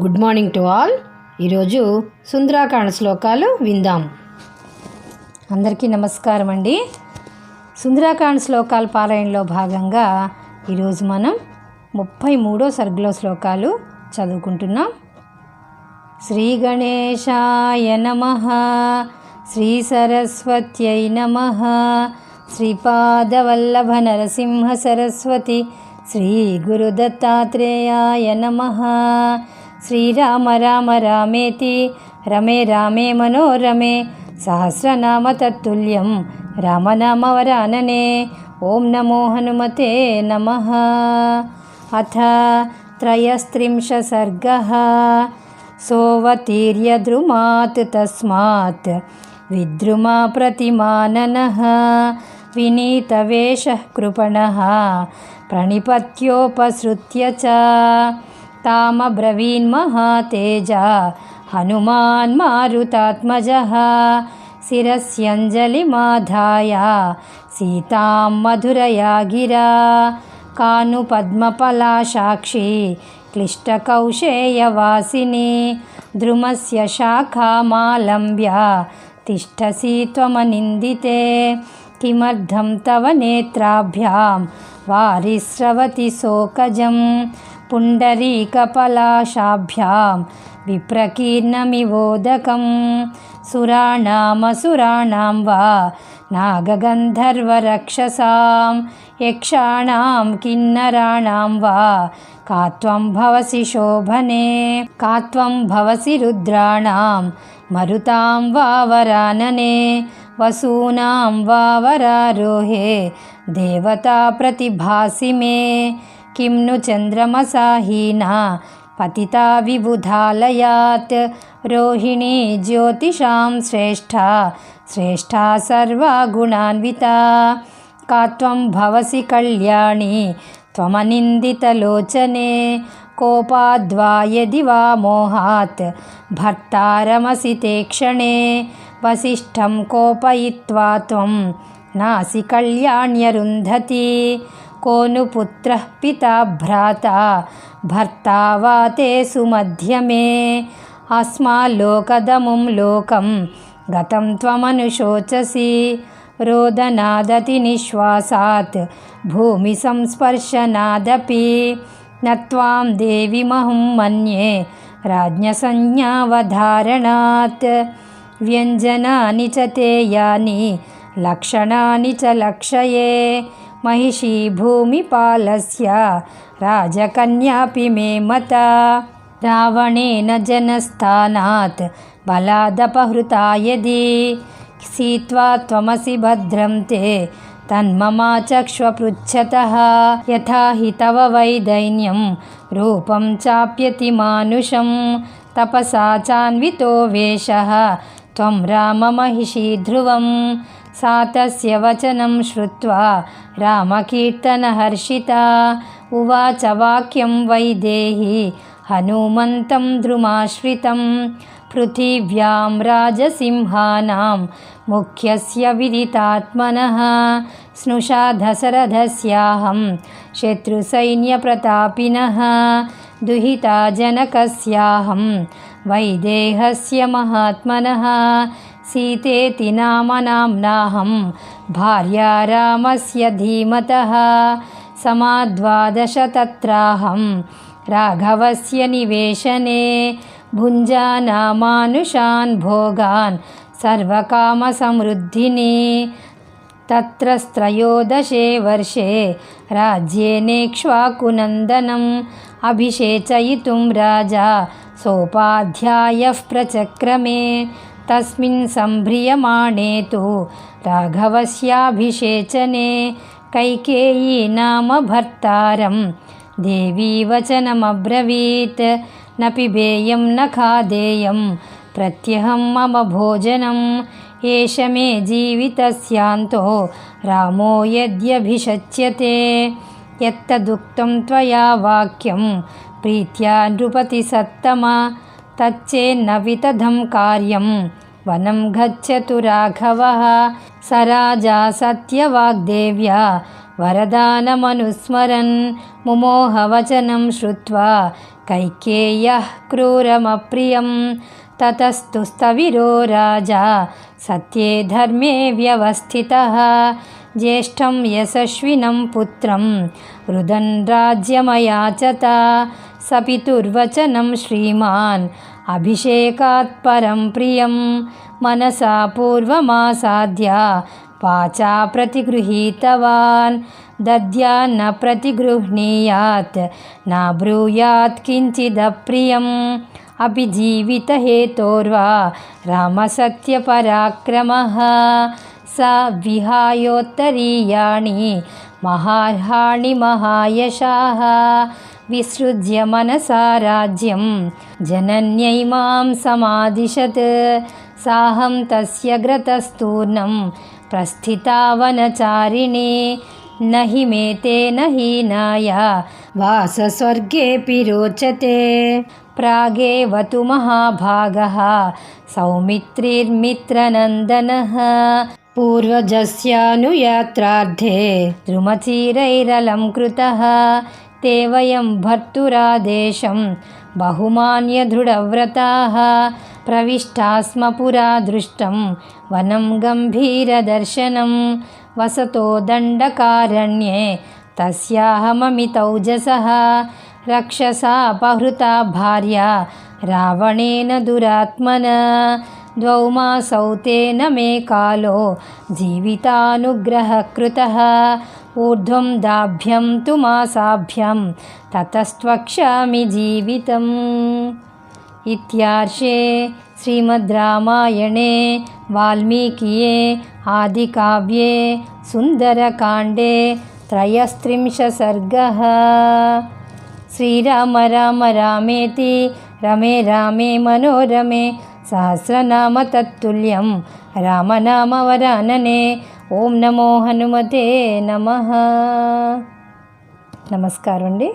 Good morning to all. ఈరోజు సుందరాకాండ శ్లోకాలు విందాం. అందరికీ నమస్కారం అండి. సుందరాకాండ శ్లోకాల పారాయణలో భాగంగా ఈరోజు మనం ముప్పై మూడో సర్గలో శ్లోకాలు చదువుకుంటున్నాం. శ్రీ గణేశాయ నమ శ్రీ సరస్వత్యై నమ శ్రీపాదవల్లభ నరసింహ సరస్వతి శ్రీ గురుదత్తాత్రేయాయ నమ श्रीराम राम रामेति। रमे रामे मनोरमे। सहस्रनाम तत्तुल्यं रामनामवरानने। ॐ नमो हनुमते नमः। अथ त्रयस्त्रिंशसर्गः सोऽवतीर्यद्रुमात् तस्मात् विद्रुमा प्रतिमाननः। विनीतवेषः कृपणः। प्रणिपत्योपसृत्य च तामब्रवीन्महातेजा हनुमान् मारुतात्मजः शिरस्यञ्जलिमाधाय सीतां मधुरया गिरा कानुपद्मपलाशाक्षी क्लिष्टकौशेयवासिनी द्रुमस्य शाखामालम्ब्य तिष्ठसि त्वमनिन्दिते किमर्थं तव नेत्राभ्यां वारिस्रवति शोकजं पुण्डरीकपलाशाभ्यां विप्रकीर्णमिवोदकं सुराणामसुराणां वा नागगन्धर्वरक्षसां यक्षाणां किन्नराणां वा का त्वं भवसि शोभने का त्वं भवसि रुद्राणां मरुतां वा वरानने वसूनां वा वरारोहे देवता प्रतिभासि मे किं नु चन्द्रमसाहीना पतिता विबुधालयात् रोहिणी ज्योतिषां श्रेष्ठा श्रेष्ठा सर्वा गुणान्विता का त्वं भवसि कल्याणी त्वमनिन्दितलोचने कोपाद्वा यदि वा मोहात् भर्तारमसि ते क्षणे वसिष्ठं कोपयित्वा त्वं नासि कल्याण्यरुन्धति को नु पुत्रः पिता भ्राता भर्ता वा ते सुमध्यमे अस्माल्लोकदमुं लोकं गतं त्वमनुशोचसि रोदनादतिनिश्वासात् भूमिसंस्पर्शनादपि न त्वां देवीमहं मन्ये राज्ञसंज्ञावधारणात् व्यञ्जनानि च ते यानि लक्षणानि च लक्षये महिषी भूमिपालस्य राजकन्यापि मे मता रावणेन जनस्थानात् बलादपहृता यदि सीत्वा त्वमसि भद्रं ते तन्ममाचक्ष्वपृच्छतः यथा हि तव वै दैन्यं रूपं चाप्यति मानुषं तपसा चान्वितो वेषः त्वं राममहिषी ध्रुवं सा तस्य वचनं श्रुत्वा रामकीर्तनहर्षिता उवाच वाक्यं वैदेही हनुमन्तं द्रुमाश्रितं पृथिव्यां राजसिंहानां मुख्यस्य विदितात्मनः स्नुषा दशरथस्याहं शत्रुसैन्यप्रतापिनः दुहिता जनकस्याहं वैदेहस्य महात्मनः सीतेति नामनाम्नाहं भार्या रामस्य धीमतः समाद्वादश तत्राहं राघवस्य निवेशने भुञ्जानामानुषान् भोगान् सर्वकामसमृद्धिनी तत्रस्त्रयोदशे वर्षे राज्येनेक्ष्वाकुनन्दनम् अभिषेचयितुं राजा सोपाध्यायः प्रचक्रमे तस्मिन् सम्भ्रियमाणे तु राघवस्याभिषेचने कैकेयी नाम भर्तारं देवी वचनमब्रवीत्, न पिबेयं न खादेयं। प्रत्यहं मम भोजनम्, एष मे जीवितस्यान्तो। रामो यद्यभिषच्यते, यत्तदुक्तं त्वया वाक्यं। प्रीत्या नृपतिसत्तम तच्चेन्न वितधं कार्यं वनं गच्छतु राघवः स राजा सत्यवाग्देव्या वरदानमनुस्मरन् मुमोहवचनं श्रुत्वा कैकेय्यः क्रूरमप्रियं ततस्तु स्तविरो राजा सत्ये धर्मे व्यवस्थितः ज्येष्ठं यशस्विनं पुत्रं रुदन् राज्यमयाचत स पितुर्वचनं श्रीमान् अभिषेकात् परं प्रियं मनसा पूर्वमासाद्य वाचा प्रतिगृहीतवान् दद्यान्न प्रतिगृह्णीयात् न ब्रूयात् किञ्चिदप्रियम् अपि जीवितहेतोर्वा रामसत्यपराक्रमः स विहायोत्तरीयाणि महार्हाणि महायशाः विसृज्य मनसा राज्यं जनन्यै मां समादिशत् साहं तस्य ग्रतस्तूर्णं प्रस्थिता वनचारिणे। न हि हीनाय वासस्वर्गेऽपि रोचते प्रागेव तु महाभागः। सौमित्रिर्मित्रनन्दनः। पूर्वजस्यानुयात्रार्थे द्रुमचीरैरलं कृतः ते वयं भर्तुरादेशं बहुमान्यदृढव्रताः प्रविष्टा स्म पुरा दृष्टं वनं गम्भीरदर्शनं वसतो दण्डकारण्ये तस्याहममितौजसः रक्षसापहृता भार्या रावणेन दुरात्मना द्वौ मासौ तेन मे कालो जीवितानुग्रहः कृतः ऊर्ध्वं दाभ्यं तु मासाभ्यं ततस्त्वक्ष्यामि जीवितम्। इत्यार्षे श्रीमद् रामायणे वाल्मीकिये आदिकाव्ये सुन्दरकाण्डे त्रयस्त्रिंशः सर्गः श्रीराम राम रामेति रमे रामे मनोरमे सहस्रनाम तत्तुल्यं रामनामवरानने ఓం నమో హనుమతే నమ. నమస్కారం అండి